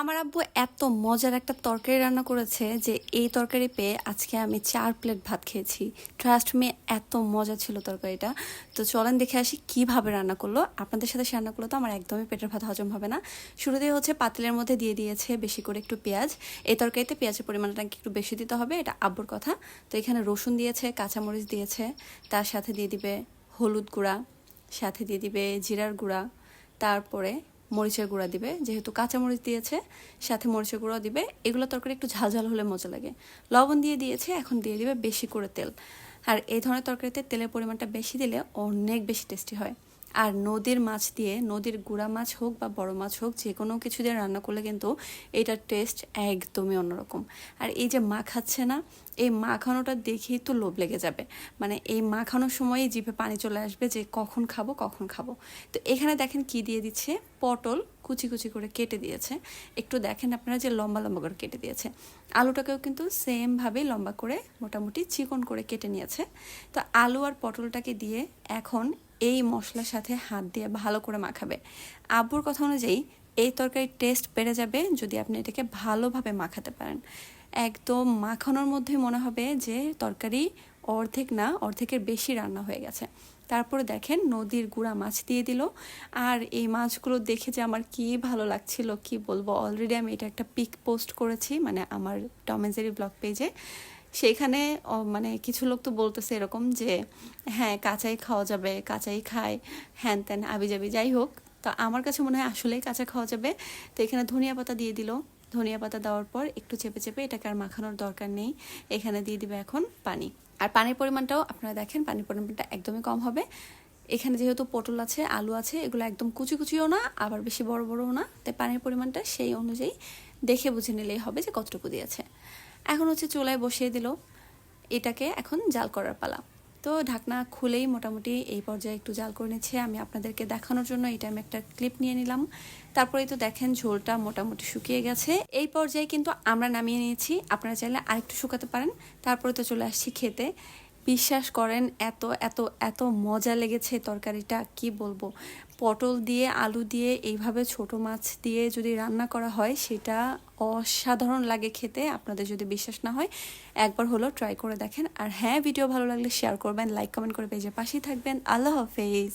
আমার আব্বু এত মজার একটা তরকারি রান্না করেছে যে এই তরকারি পেয়ে আজকে আমি চার প্লেট ভাত খেয়েছি। ট্রাস্ট মে এত মজা ছিল তরকারিটা। তো চলেন দেখে আসি কীভাবে রান্না করল। আপনাদের সাথে রান্না করল তো আমার একদমই পেটের ভাত হজম হবে না। শুরুতেই হচ্ছে পাতিলের মধ্যে দিয়ে দিয়েছে বেশি করে একটু পেঁয়াজ। এই তরকারিতে পেঁয়াজের পরিমাণটা একটু বেশি দিতে হবে, এটা আব্বুর কথা। তো এখানে রসুন দিয়েছে, কাঁচামরিচ দিয়েছে। তার সাথে দিয়ে দিবে হলুদ গুঁড়া, সাথে দিয়ে দিবে জিরার গুঁড়া। তারপরে মরিচের গুঁড়া দিবে, যেহেতু কাঁচা মরিচ দিয়েছে, সাথে মরিচের গুঁড়া দিবে। এগুলো তরকারি একটু ঝাল ঝাল হলে মজা লাগে। লবণ দিয়ে দিয়েছে, এখন দিয়ে দিবে বেশি করে তেল। আর এই ধরনের তরকারিতে তেলের পরিমাণটা বেশি দিলে অনেক বেশি টেস্টি হয়। আর নদীর মাছ দিয়ে, নদীর গুঁড়া মাছ হোক বা বড় মাছ হোক যে কোনো কিছু দিয়ে রান্না করলে কিন্তু এটার টেস্ট একদমই অন্যরকম। আর এই যে মাখাচ্ছে না, এই মাখানোটা দেখেই তো লোভ লেগে যাবে। মানে এই মাখানোর সময়ই জিভে পানি চলে আসবে যে কখন খাব কখন খাব। তো এখানে দেখেন কি দিয়ে দিচ্ছে? পটল কুচি কুচি করে কেটে দিয়েছে। একটু দেখেন আপনারা যে লম্বা লম্বা করে কেটে দিয়েছে। আলুটাকেও কিন্তু সেমভাবেই লম্বা করে মোটামুটি চিকন করে কেটে নিয়েছে। তো আলু আর পটলটাকে দিয়ে এখন এই মশলার সাথে হাত দিয়ে ভালো করে মাখাবে। আব্বুর কথা অনুযায়ী এই তরকারির টেস্ট বেড়ে যাবে যদি আপনি এটাকে ভালোভাবে মাখাতে পারেন। একদম মাখানোর মধ্যে মনে হবে যে তরকারি অর্ধেক না, অর্ধেকের বেশি রান্না হয়ে গেছে। তারপরে দেখেন নদীর গুঁড়া মাছ দিয়ে দিল। আর এই মাছগুলো দেখে যে আমার কি ভালো লাগছিল, কি বলব? অলরেডি আমি এটা একটা পিক পোস্ট করেছি মানে আমার টমেজেরি ব্লগ পেজে সেইখানে মানে কিছু লোক তো বলতেছে এরকম যে হ্যাঁ কাঁচাই খাওয়া যাবে, কাঁচাই খায়, হ্যান ত্যান, আবি যাবি, যাই হোক। তো আমার কাছে মনে হয় আসলেই কাঁচা খাওয়া যাবে। তো এখানে ধনিয়া পাতা দিয়ে দিল। ধনিয়া পাতা দেওয়ার পর একটু চেপে চেপে এটাকে আর মাখানোর দরকার নেই। এখানে দিয়ে দিবে এখন পানি। আর পানির পরিমাণটাও আপনারা দেখেন, পানির পরিমাণটা একদমই কম হবে। এখানে যেহেতু পটল আছে, আলু আছে, এগুলো একদম কুচি কুচিও না, আবার বেশি বড় বড়ও না। তাই পানির পরিমাণটা সেই অনুযায়ী দেখে বুঝে নিলেই হবে যে কতটুকু দিয়েছে। এখন হচ্ছে চুলায় বসিয়ে দিল। এটাকে এখন জাল করার পালা। তো ঢাকনা খুলেই মোটামুটি এই পর্যায়ে একটু জাল করে নিচ্ছে। আমি আপনাদেরকে দেখানোর জন্য এই আমি একটা ক্লিপ নিয়ে নিলাম। তারপরেই তো দেখেন ঝোলটা মোটামুটি শুকিয়ে গেছে। এই পর্যায়ে কিন্তু আমরা নামিয়ে নিয়েছি। আপনারা চাইলে আরেকটু শুকাতে পারেন। তারপরে তো চলে আসছি খেতে। বিশ্বাস করেন, এত এত এত মজা লেগেছে তরকারিটা, কি বলব? পটল দিয়ে, আলু দিয়ে, এইভাবে ছোট মাছ দিয়ে যদি রান্না করা হয়, সেটা অসাধারণ লাগে খেতে, আপনাদের যদি বিশ্বাস না হয়, একবার হলো ট্রাই করে দেখেন। আর হ্যাঁ ভিডিও ভালো লাগলে শেয়ার করবেন লাইক কমেন্ট করে পেজে পাশেই থাকবেন। আল্লাহ হাফেজ।